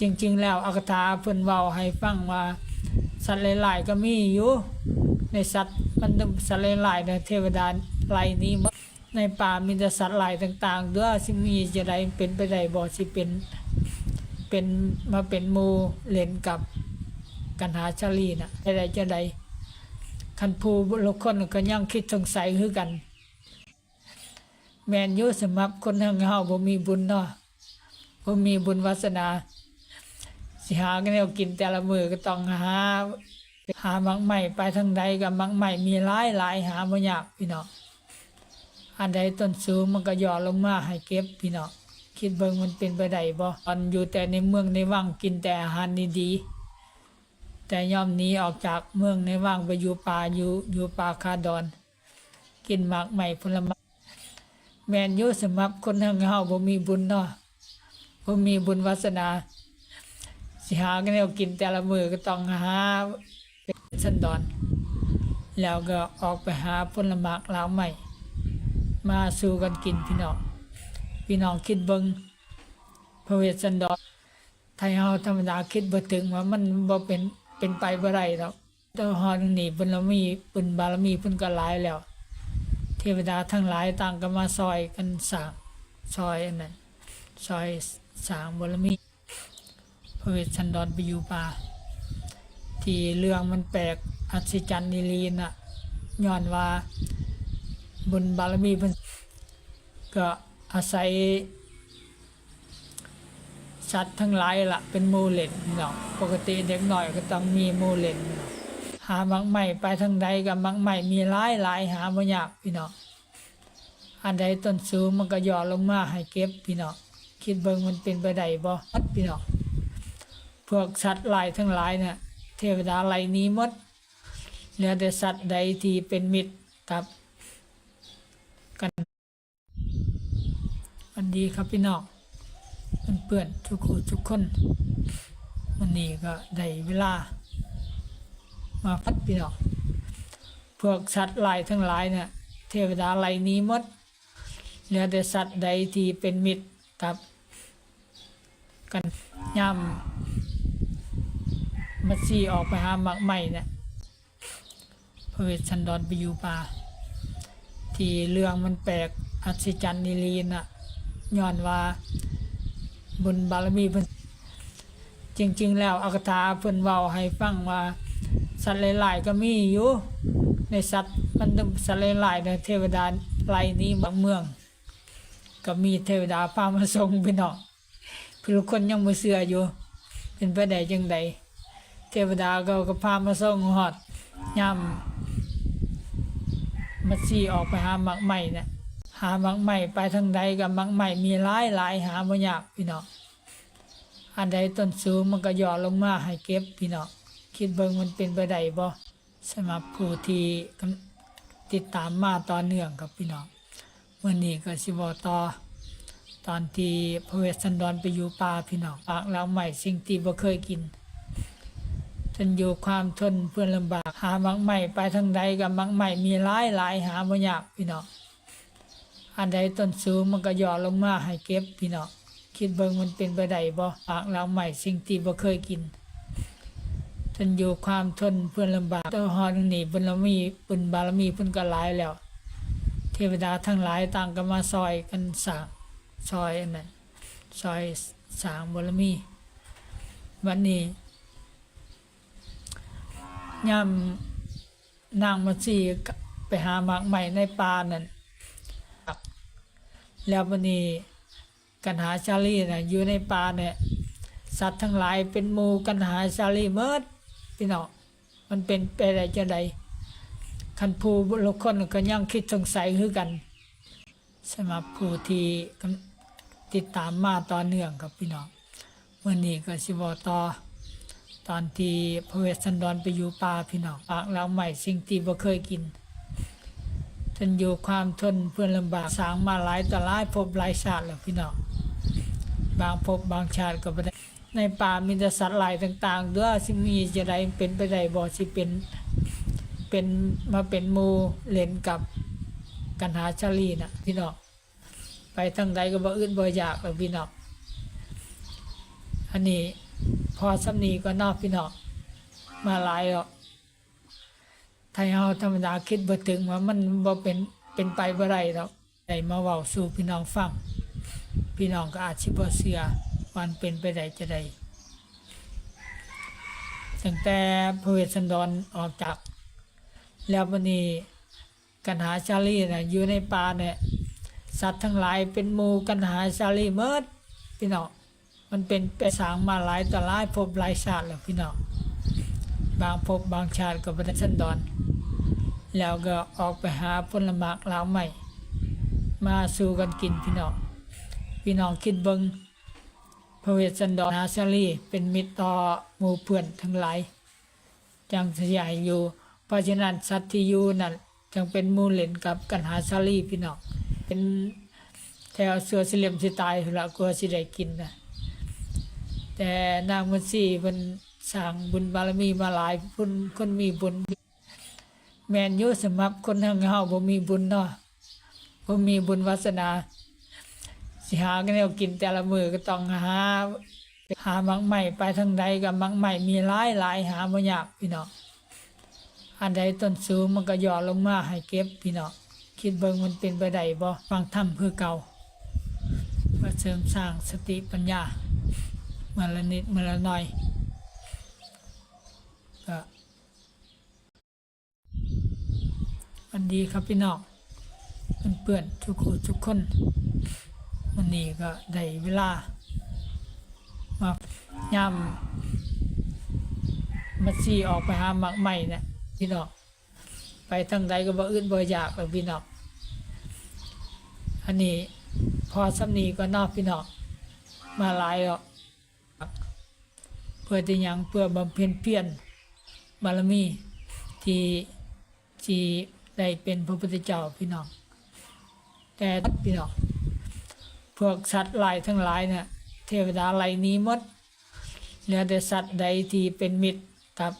จริง ๆ แล้วอากถาเพิ่นเว้าให้ฟังว่า สัตว์หลาย ๆ ก็มีอยู่ในสัตว์มันสัตว์หลายๆเนี่ยเทวดาไล่หนี้มดในป่ามีแต่สัตว์หลายต่างๆเด้อสิมีจะได้เป็นไปได้บ่สิเป็นเป็นมาเป็นมูเล่นกับกันหาชาลีน่ะได้ได้จะได้คันผู้บุคคลก็ยังคิดสงสัยคือกัน แมนยู่สำหรับคนทางเฮาบ่มีบุญเนาะบ่มีบุญวาสนา สิหาแนวกินแต่ละมือก็ต้องหา หามักใหม่ไปทางใดก็มักใหม่มีหลายหลายหาบ่ยากพี่น้องอันใดต้นสูงมันก็ย่อลงมาให้เก็บพี่น้องคิดเบิ่งมันเป็นไปได้บ่ตอนอยู่แต่ในเมืองในวังกินแต่อาหารดีๆแต่ย่อมหนีออกจากเมืองในวังไปอยู่ป่าอยู่อยู่ป่าคาดอน กินหมากใหม่ผลไม้แมนอยู่สำหรับคนทางเฮาบ่มีบุญเนาะบ่มีบุญวาสนา สิหาแนวกินแต่ละมือก็ต้องหาเป็นสันดอน แล้วก็ออกไปหาผลไม้ลาวใหม่ มาสู่กันกินพี่น้องพี่น้องคิดเบิงพระเวสสันดรไทยเฮาธรรมดาคิดบ่ถึงว่ามันบ่เป็นเป็นไปบ่ได้ดอกแต่ฮอดนี่เพิ่นละมีเพิ่นบารมีเพิ่นก็หลายแล้ว เทวดาทั้งหลายต่างก็มาซอยกันสร้างซอยอันนั้นซอยสร้างบารมี ระเวสสันดรไปอยู่ป่า ที่เรื่องมันแปลกอัศจรรย์นิลีน่ะย้อนว่าบุญบารมีเพิ่นก็อาศัยสัตว์ทั้งหลายละเป็นหมูเล่นเนาะปกติเด็กหน่อยก็ต้องมีหมูเล่นเนาะหามักใหม่ไปทางใดกับมักใหม่มีหลายหลายหาบ่ยากพี่เน้องอันใดต้นสูงมันก็ย่อลงมาให้เก็บพี่เน้องคิดเบิ่งมันเป็นไปได้บ่พี่เน้องพ วกสัตว์ลายทั้งหลายเนี่ยเทวดาไล่หนี้มดเหลือแต่สัตว์ใดที่เป็นมิตรกับกันวันดีครับพี่น้องเพื่อนทุกคนทุกคนวันนี้ก็ได้เวลา มาพัดพี่น้องพวกสัตว์ลายทั้งหลายเนี่ยเทวดาไล่หนี้มดเหลือแต่สัตว์ใดที่เป็นมิตรกับ กันย่ำมัดซี่ออกไปหาหมักใหม่เนี่ยพระเวสสันดรไปอยู่ป่า ที่เรื่องมันแปลกอัศจรรย์นิลีน่ะย้อนว่าบุญบารมีเพิ่นจริง ๆ แล้วอากถาเพิ่นเว้าให้ฟังว่า สัตว์หลายๆก็มีอยู่ในสัตว์มันสัตว์หลายๆเนี่ยเทวดาไลนี้บางเมือง ก็มีเทวดาพามาส่งไปเนาะ คือคนยังบ่เชื่ออยู่ เป็นไปได้จังใดเทวดาก็ก็พามาส่งหอดย่ำมัดซี่ออกไปหาหมักใหม่เนี่ยหาหมักใหม่ไปทางใดกับหมักใหม่มีหลายหลายหาบ่ยากพี่น้องอันใดต้นสูงมันก็ย่อลงมาให้เก็บพี่น้องคิดเบิ่งมันเป็นไปได้บ่สำหรับผู้ที่ติดตามมาต่อเนื่องกับพี่น้องวันนี้ก็สิบอต่อ ตอนที่พระเวสสันดรไปอยู่ป่าพี่น้องปากแล้วใหม่สิ่งที่บ่เคยกินทนอยู่ความทนเพื่อนลำบากหามักใหม่ไปทางใดกับมักใหม่มีหลายหลายหาบ่ยากพี่น้องอันใดต้นสูงมันก็ย่อลงมาให้เก็บพี่น้องคิดเบิ่งมันเป็นไปได้บ่ปากแล้วใหม่สิ่งที่บ่เคยกินทนอยู่ความทนเพื่อนลำบากแต่ฮอดนี่บุญเรามีบุญบารมีเพิ่นก็หลายแล้ว เทวดาทั้งหลายต่างก็มาซอยกันสร้าง ซอยอันนั้นซอยสร้างบารมีวันนี้ย่ำนางมาซีไปหาหมากใหม่ในป่านั่นแล้ววันนี้กันหาชาลีน่ะอยู่ในป่าเนี่ยสัตว์ทั้งหลายเป็นหมูกันหาชาลีเมิดพี่น้องมันเป็นไปได้จะใดคันผู้บุคคลก็ยังคิดสงสัยคือกันสำหรับผู้ที่กำ ติดตามมาต่อเนื่องกับพี่น้องวันนี้ก็สิบอต่อตอนที่พระเวสสันดรไปอยู่ป่าพี่น้องปากแล้วใหม่สิ่งที่บ่เคยกินทนอยู่ความทนเพื่อนลำบากสางมาหลายต่อหลายภพหลายชาติแล้วพี่น้องบางพบบางชาติก็บ่ได้ในป่ามีแต่สัตว์หลายต่างๆด้อสิมีจะได้เป็นไปได้บ่สิเป็นเป็นมาเป็นมูเล่นกับกันหาชาลีน่ะพี่น้อง ไปทางใดก็บ่อื่นบ่อยากแล้วพี่น้องอันนี้พอสำนีก็นอกพี่น้องมาหลายหรอกไทยเฮาธรรมดาคิดบ่ถึงว่ามันบ่เป็นเป็นไปบ่ได้ดอกได้มาเว้าสู่พี่น้องฟังพี่น้องก็อาจสิบ่เชื่อวามันเป็นไปได้จะได้ตั้งแต่พระเวสสันดรออกจาก แล้ววันนี้กันหาชาลีน่ะอยู่ในป่าเนี่ย สัตว์ทั้งหลายเป็นหมู่กันหาชาลีเมิดพี่น้องมันเป็นไปสางมาหลายต่อหลายภพหลายชาติแล้วพี่น้องบางภพบางชาติก็บ่ได้สันดอน แล้วก็ออกไปหาผลไม้ลาวใหม่ มาสู่กันกินพี่น้องพี่น้องคิดเบิงพระเวสสันดรหาชาลีเป็นมิตรต่อหมู่เพื่อนทั้งหลายจังสยายอยู่เพราะฉะนั้นสัตว์ที่อยู่นั่นจังเป็นมูเหล่นกับกันหาซาลีพี่น้อง เป็นแถวเสือสิเหลี่ยมสิตายพุ่นละกลัวสิได้กินนะแต่นางมันสีเพิ่นสร้างบุญบารมีมาหลายพุ่นคนมีบุญ แม่นอยู่สำหรับคนทางเฮาบ่มีบุญเนาะบ่มีบุญวาสนาสิหากันแนวกินแต่ละมือก็ต้องหา หามังใหม่ไปทางใดกับมังใหม่มีหลายหลายหาบ่ยากพี่น้องอันใดต้นสูงมันก็ย่อลงมาให้เก็บพี่น้อง คิดเบิ่งมันเป็นไปได้บ่ฟังธรรมคือเก่าเพื่อเสริมสร้างสติปัญญาเมื่อละนิดเมื่อละหน่อยก็วันดีครับพี่น้องเพื่อนๆทุกคนทุกคนวันนี้ก็ได้เวลา มาย่ำมาซีออกไปหาหมักใหม่เนี่ยพี่น้องไปทางใดก็บ่อื่นบ่อยากเลยพี่น้อง อันนี้พอสำนีก็นอกพี่นองมาหลายหรอกเพื่อที่ยังเพื่อบำเพ็ญเพียรบารมีที่ที่ได้เป็นพระพุทธเจ้าพี่น้อง แต่พี่น้องพวกสัตว์ลายทั้งหลายเนี่ยเทวดาไหลนี้มดเหลือแต่สัตว์ใดที่เป็นมิตรกับ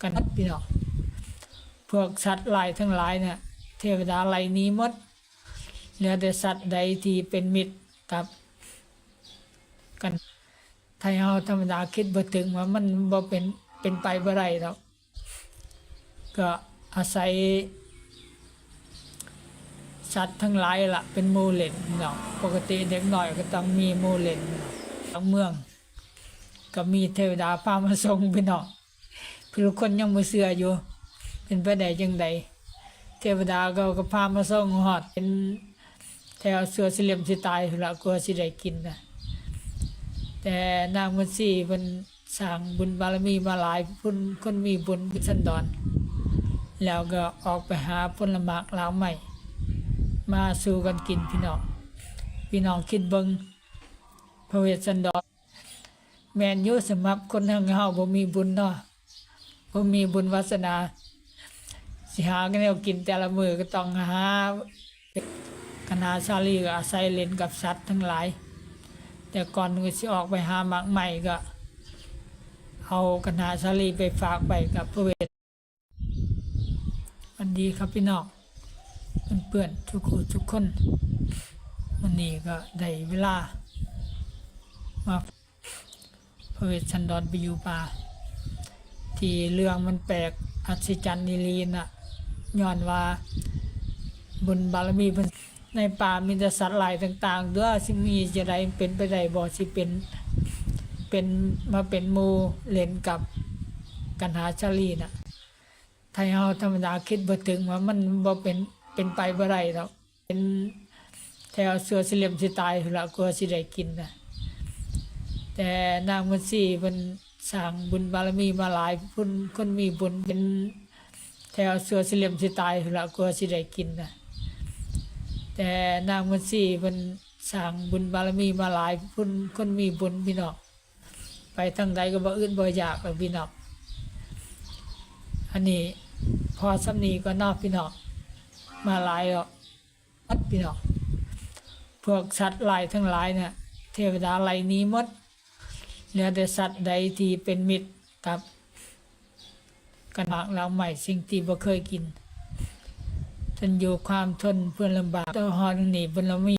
กันพี่น้องพวกสัตว์ลายทั้งหลายเนี่ยเทวดาไหลนี้มด เหลือแต่สัตว์ใดที่เป็นมิตรกับกันไทยเฮาธรรมดาคิดบ่ถึงว่ามันบ่เป็นเป็นไปบ่ได้ดอกก็อาศัย สัตว์ทั้งหลายละเป็นหมูเล่นเนาะปกติเด็กหน่อยก็ต้องมีหมูเล่นทั้งเมือง ก็มีเทวดาพามาส่งพี่น้องพี่ทุกคนยังมือเสืออยู่ เป็นไปได้จังใดเทวดาก็ก็พามาส่งหอดเป็น แถวเสือสิเหลี่ยมสิตายพุ่นละกลัวสิได้กินนะแต่นางมันสีเป็นสร้างบุญบารมีมาหลายพุ่นคนมีบุญสันดอน แล้วก็ออกไปหาผลไม้ลาวใหม่ มาสู่กันกินพี่น้องพี่น้องคิดเบิงพระเวสสันดรแมนยุสำหรับคนทางเฮาบ่มีบุญเนาะบ่มีบุญวาสนา สิหากันแนวกินแต่ละมือก็ต้องหา คณะชาลีก็อาศัยเล่นกับสัตว์ทั้งหลาย แต่ก่อนก็สิออกไปหาหมักใหม่ก็ เอาคณะชาลีไปฝากไปกับพระเวสวันดีครับพี่น้องเพื่อนๆทุกคนทุกคนวันนี้ก็ได้เวลามาพระเวสสันดรไปอยู่ป่าที่เรื่องมันแปลกอัศจรรย์นิลีน่ะย้อนว่าบุญบารมีเพิ่น ในป่ามีแต่สัตว์หลายต่าง ๆ ด้อสิมีจะได้เป็นไปได้บ่สิเป็นเป็นมาเป็นมูเล่นกับกันหาชาลีน่ะไทยเฮาธรรมดาคิดบ่ถึงว่ามันบ่เป็นเป็นไปบ่ได้ดอกเป็นแถวเสือสิเหลี่ยมสิตายพุ่นละกลัวสิได้กินนะแต่นางมันสีเพิ่นสร้างบุญบารมีมาหลายพุ่นคนมีบุญเป็นแถวเสือสิเหลี่ยมสิตายพุ่นละกลัวสิได้กินนะ แต่นางมันสีเพิ่นสร้างบุญบารมีมาหลายพุ่นคนมีบุญพี่น้องไปทางใดก็บ่อื่นบ่อยากเลยพี่น้องอันนี้พอสำนีก็นอกพี่น้องมาหลายหรอกอัดพี่น้องพวกสัตว์หลายทั้งหลายเนี่ยเทวดาไหลนี้มดเหลือแต่สัตว์ใดที่เป็นมิตรกับกันหากเราใหม่สิ่งที่บ่เคยกิน ทนอยู่ความทนเพื่อนลำบากต่อหอนหนีบนเรามี